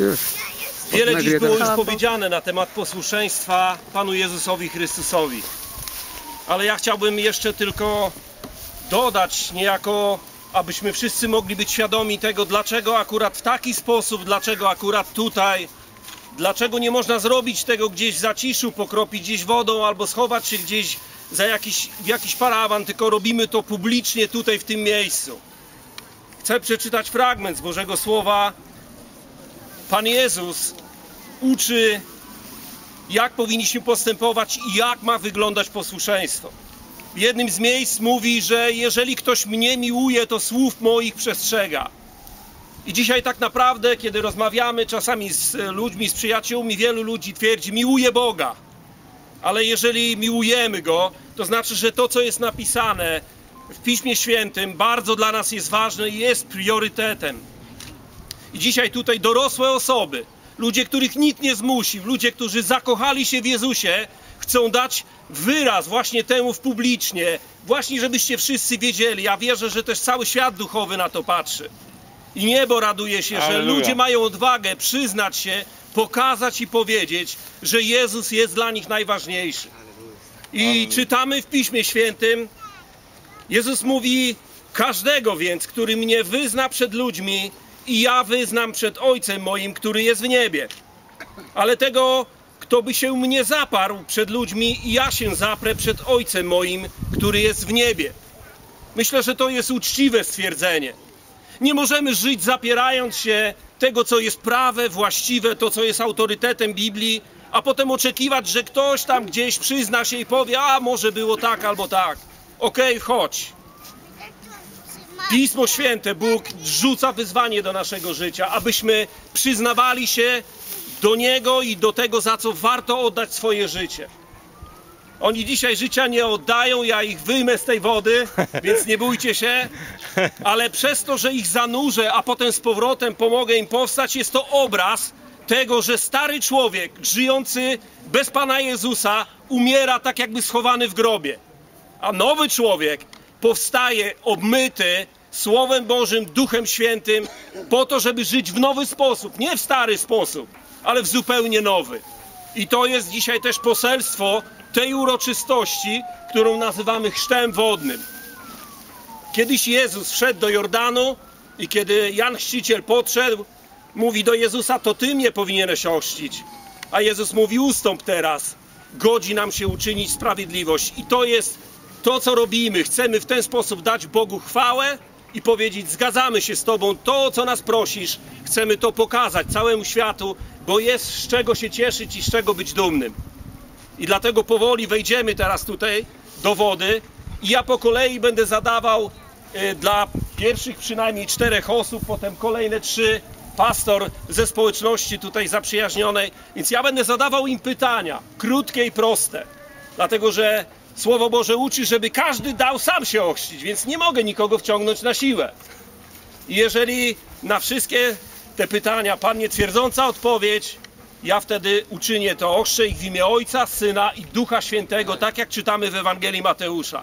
Już. Wiele dziś było już powiedziane na temat posłuszeństwa Panu Jezusowi Chrystusowi. Ale ja chciałbym jeszcze tylko dodać niejako, abyśmy wszyscy mogli być świadomi tego, dlaczego akurat w taki sposób, dlaczego akurat tutaj, dlaczego nie można zrobić tego gdzieś w zaciszu, pokropić gdzieś wodą albo schować się gdzieś za jakiś, w jakiś parawan, tylko robimy to publicznie tutaj w tym miejscu. Chcę przeczytać fragment z Bożego Słowa, Pan Jezus uczy, jak powinniśmy postępować i jak ma wyglądać posłuszeństwo. W jednym z miejsc mówi, że jeżeli ktoś mnie miłuje, to słów moich przestrzega. I dzisiaj tak naprawdę, kiedy rozmawiamy czasami z ludźmi, z przyjaciółmi, wielu ludzi twierdzi, miłuje Boga. Ale jeżeli miłujemy Go, to znaczy, że to, co jest napisane w Piśmie Świętym, bardzo dla nas jest ważne i jest priorytetem. I dzisiaj tutaj dorosłe osoby, ludzie, których nikt nie zmusił, ludzie, którzy zakochali się w Jezusie, chcą dać wyraz właśnie temu w publicznie, właśnie żebyście wszyscy wiedzieli. Ja wierzę, że też cały świat duchowy na to patrzy. I niebo raduje się, że Alleluja. ludzie mają odwagę przyznać się, pokazać i powiedzieć, że Jezus jest dla nich najważniejszy. I czytamy w Piśmie Świętym, Jezus mówi, każdego więc, który mnie wyzna przed ludźmi, i ja wyznam przed Ojcem moim, który jest w niebie. Ale tego, kto by się mnie zaparł przed ludźmi, ja się zaprę przed Ojcem moim, który jest w niebie. Myślę, że to jest uczciwe stwierdzenie. Nie możemy żyć zapierając się tego, co jest prawe, właściwe, to, co jest autorytetem Biblii, a potem oczekiwać, że ktoś tam gdzieś przyzna się i powie, a może było tak albo tak. Okej, chodź. Pismo Święte, Bóg rzuca wyzwanie do naszego życia, abyśmy przyznawali się do Niego i do tego, za co warto oddać swoje życie. Oni dzisiaj życia nie oddają, ja ich wyjmę z tej wody, więc nie bójcie się, ale przez to, że ich zanurzę, a potem z powrotem pomogę im powstać, jest to obraz tego, że stary człowiek żyjący bez Pana Jezusa umiera tak jakby schowany w grobie. A nowy człowiek powstaje obmyty Słowem Bożym, Duchem Świętym, po to, żeby żyć w nowy sposób, nie w stary sposób, ale w zupełnie nowy. I to jest dzisiaj też poselstwo tej uroczystości, którą nazywamy chrztem wodnym. Kiedyś Jezus wszedł do Jordanu i kiedy Jan Chrzciciel podszedł, mówi do Jezusa, to Ty mnie powinieneś ochrzcić. A Jezus mówi, ustąp teraz, godzi nam się uczynić sprawiedliwość. I to jest to, co robimy. Chcemy w ten sposób dać Bogu chwałę i powiedzieć, zgadzamy się z Tobą, to, co nas prosisz, chcemy to pokazać całemu światu, bo jest z czego się cieszyć i z czego być dumnym. I dlatego powoli wejdziemy teraz tutaj do wody i ja po kolei będę zadawał y, dla pierwszych przynajmniej czterech osób, potem kolejne trzy, pastor ze społeczności tutaj zaprzyjaźnionej, więc ja będę zadawał im pytania, krótkie i proste, dlatego że Słowo Boże uczy, żeby każdy dał sam się ochrzcić, więc nie mogę nikogo wciągnąć na siłę. I jeżeli na wszystkie te pytania padnie twierdząca odpowiedź, ja wtedy uczynię to ochrzczę ich w imię Ojca, Syna i Ducha Świętego, tak jak czytamy w Ewangelii Mateusza.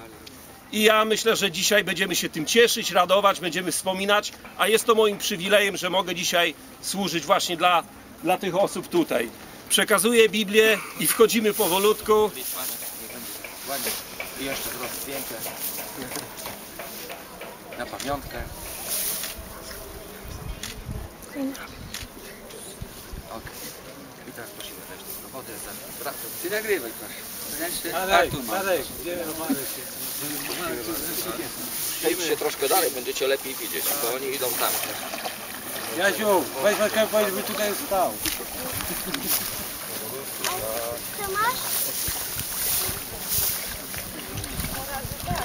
I ja myślę, że dzisiaj będziemy się tym cieszyć, radować, będziemy wspominać, a jest to moim przywilejem, że mogę dzisiaj służyć właśnie dla, dla tych osób tutaj. Przekazuję Biblię i wchodzimy powolutku. Ładnie. I jeszcze zrobię zdjęcie. Na pamiątkę. Okej. I teraz prosimy wejść do wody. Ty nagrywaj proszę. Marek, tu masz. Marek, gdzie Marek Przejdź się troszkę dalej, będziecie lepiej widzieć, bo oni idą tam. Jasiu, weź Marka, powiedz, by tutaj stał. Co masz? Thank you.